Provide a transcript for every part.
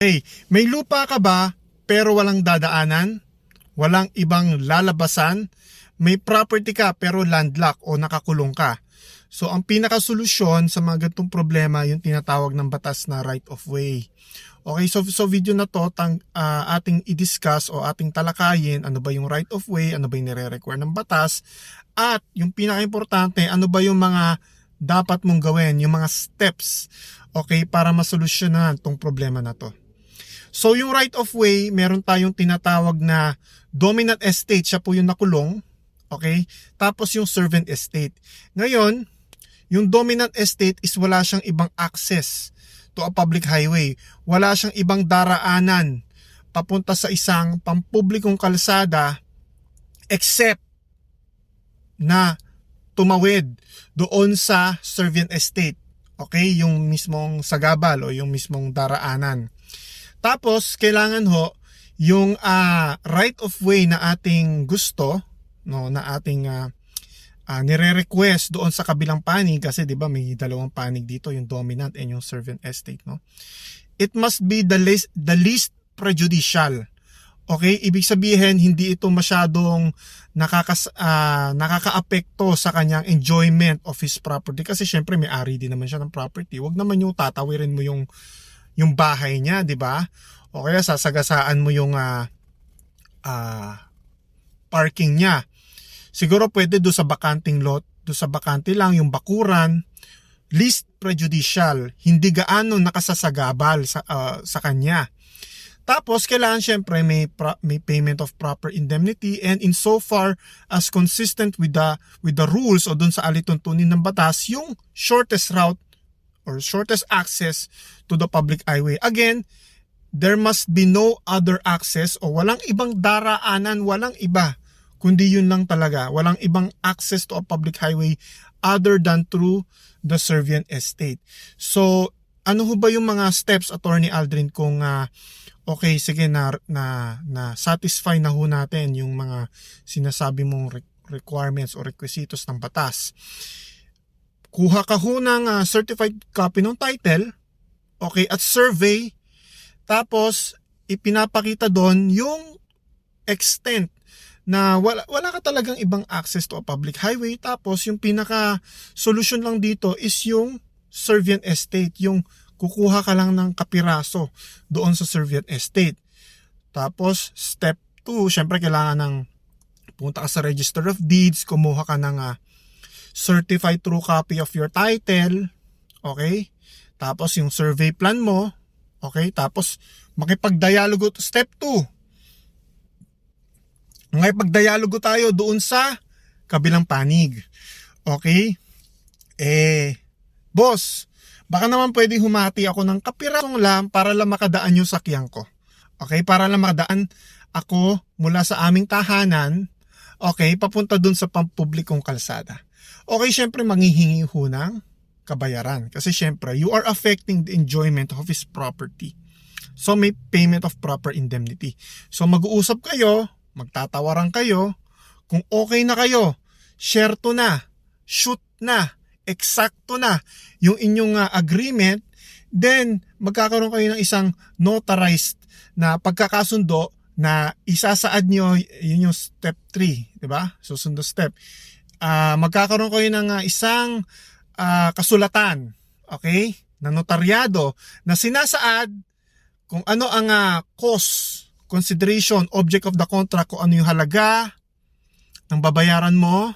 Hey, may lupa ka ba pero walang dadaanan? Walang ibang lalabasan? May property ka pero landlock o nakakulong ka? So ang pinakasolusyon sa mga ganitong problema yung tinatawag ng batas na right of way. Okay, so so video na to tang, ah, ating i-discuss o ating talakayin ano ba yung right of way, ano ba yung nire-require ng batas at yung pinaka-importante ano ba yung mga dapat mong gawin, yung mga steps okay para masolusyonan tong problema na to. So yung right of way, meron tayong tinatawag na dominant estate, siya po yung nakulong. Okay? Tapos yung servant estate. Ngayon, yung dominant estate is wala siyang ibang access to a public highway. Wala siyang ibang daraanan papunta sa isang pampublikong kalsada except na tumawid doon sa servant estate. Okay? Yung mismong sagabal o yung mismong daraanan. Tapos, kailangan ho, yung ah, right of way na ating gusto, no, na ating ah, ah, nire-request doon sa kabilang panig kasi 'di ba may dalawang panig dito, yung dominant and yung servant estate, no. It must be the least the least prejudicial. Okay, ibig sabihin hindi ito masyadong nakakas ah, nakakaapekto sa kanyang enjoyment of his property kasi syempre may-ari din naman siya ng property. Huwag naman yung tatawirin mo yung yung bahay niya, 'di ba? O kaya sasagasaan mo yung ah, ah, parking niya. Siguro pwede do sa bakanting lot, do sa bakante lang yung bakuran, least prejudicial, hindi gaano nakasasagabal sa ah, sa kanya. Tapos kailangan syempre may pro- may payment of proper indemnity and in so far as consistent with the with the rules o dun sa alituntunin ng batas yung shortest route or shortest access to the public highway. Again, there must be no other access o walang ibang daraanan, walang iba, kundi yun lang talaga. Walang ibang access to a public highway other than through the Servian Estate. So, ano ho ba yung mga steps, Attorney Aldrin, kung ah, okay, sige, na, na, na satisfy na ho natin yung mga sinasabi mong re- requirements o requisitos ng batas kuha ka ho ng ah, certified copy ng title, okay, at survey, tapos ipinapakita doon yung extent na wala, wala ka talagang ibang access to a public highway, tapos yung pinaka solution lang dito is yung Servian Estate, yung kukuha ka lang ng kapiraso doon sa Servian Estate. Tapos, step 2, syempre kailangan ng punta ka sa Register of Deeds, kumuha ka ng ah, certified true copy of your title, okay? Tapos yung survey plan mo, okay? Tapos makipagdialogo step 2. Makipagdialogo tayo doon sa kabilang panig. Okay? Eh, boss, baka naman pwede humati ako ng kapirasong lam para lang makadaan yung sakyan ko. Okay? Para lang makadaan ako mula sa aming tahanan, okay, papunta dun sa pampublikong kalsada okay, syempre manghihingi ho ng kabayaran. Kasi syempre, you are affecting the enjoyment of his property. So may payment of proper indemnity. So mag-uusap kayo, magtatawaran kayo, kung okay na kayo, share to na, shoot na, eksakto na yung inyong ah, agreement, then magkakaroon kayo ng isang notarized na pagkakasundo na isasaad nyo, yun yung step 3, di ba? Susundo step ah magkakaroon kayo ng ah, isang ah, kasulatan, okay? Na notaryado na sinasaad kung ano ang ah, cost, consideration, object of the contract, kung ano yung halaga ng babayaran mo,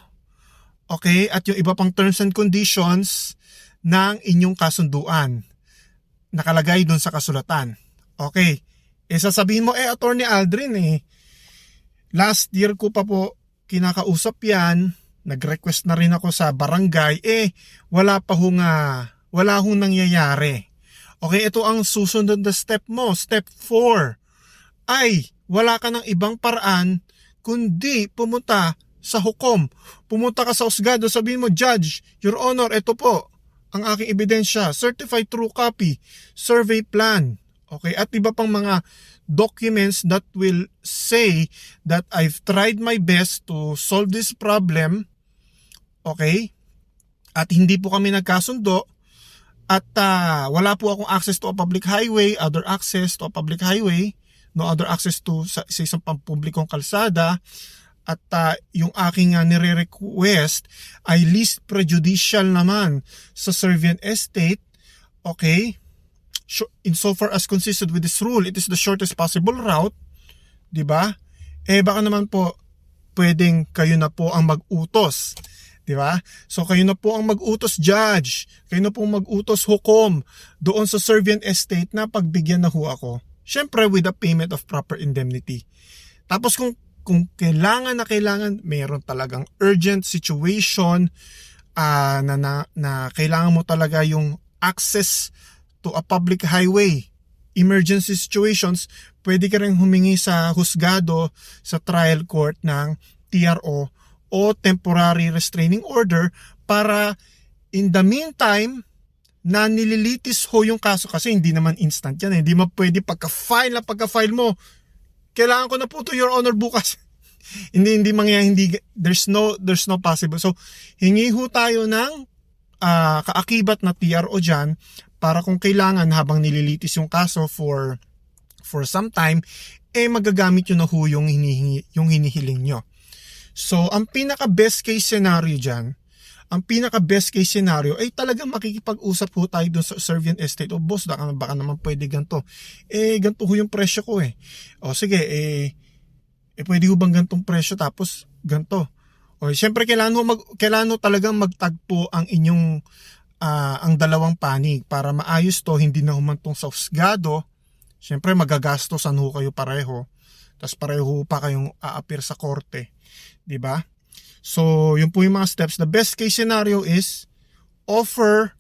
okay? At yung iba pang terms and conditions ng inyong kasunduan nakalagay doon sa kasulatan. Okay. Eh sasabihin mo, eh Attorney Aldrin eh, last year ko pa po kinakausap yan, nag-request na rin ako sa barangay, eh, wala pa hong, ah, wala hong nangyayari. Okay, ito ang susunod na step mo. Step 4 ay wala ka ng ibang paraan kundi pumunta sa hukom. Pumunta ka sa usgado, sabihin mo, Judge, Your Honor, ito po ang aking ebidensya, certified true copy, survey plan, okay, at iba pang mga documents that will say that I've tried my best to solve this problem Okay? At hindi po kami nagkasundo at ah, wala po akong access to a public highway, other access to a public highway, no other access to sa, sa isang pampublikong kalsada, at ah, yung aking uh, nire-request ay least prejudicial naman sa Servian Estate, okay? Insofar as consistent with this rule, it is the shortest possible route, 'di ba? Eh baka naman po pwedeng kayo na po ang mag-utos, 'di ba? So kayo na po ang mag-utos judge, kayo na po mag-utos hukom doon sa Servian Estate na pagbigyan na ho ako. Syempre with the payment of proper indemnity. Tapos kung kung kailangan na kailangan, mayroon talagang urgent situation ah, na, na, na kailangan mo talaga yung access to a public highway. Emergency situations, pwede ka rin humingi sa husgado sa trial court ng TRO o temporary restraining order para in the meantime na nililitis ho yung kaso kasi hindi naman instant yan. eh. Hindi mo pwede pagka-file na pagka-file mo, kailangan ko na po to your honor bukas. hindi hindi mangyayari hindi there's no there's no possible. So hingi ho tayo ng ah, kaakibat na TRO diyan para kung kailangan habang nililitis yung kaso for for some time eh magagamit yun na ho yung hinihingi yung hinihiling nyo. So ang pinaka best case scenario diyan ang pinaka best case scenario ay talagang makikipag-usap ho tayo dun sa Servian Estate. O boss, baka, baka naman pwede ganito. Eh, ganito ho yung presyo ko eh. O sige, eh, eh pwede ho bang gantong presyo tapos ganito. O syempre kailangan ho, mag, kailangan ho talagang magtagpo ang inyong ah, ang dalawang panig para maayos to, hindi na humantong sa husgado. Syempre magagastosan ho kayo pareho. Tapos pareho ho pa kayong aapir sa korte. 'Di ba? So, yun po yung mga steps. The best case scenario is offer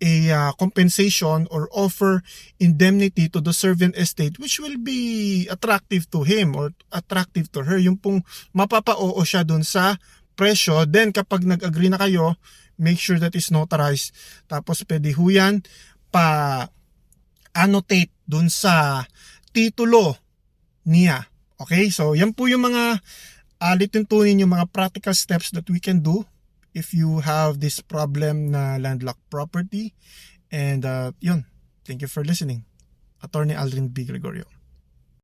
a uh, compensation or offer indemnity to the servant estate which will be attractive to him or attractive to her. Yung pong mapapa-oo siya dun sa presyo. Then kapag nag-agree na kayo, make sure that is notarized. Tapos pwede ho yan pa annotate dun sa titulo niya. Okay? So, yan po yung mga uh, lituntunin yung mga practical steps that we can do if you have this problem na landlocked property. And uh, yun, thank you for listening. Attorney Aldrin B. Gregorio.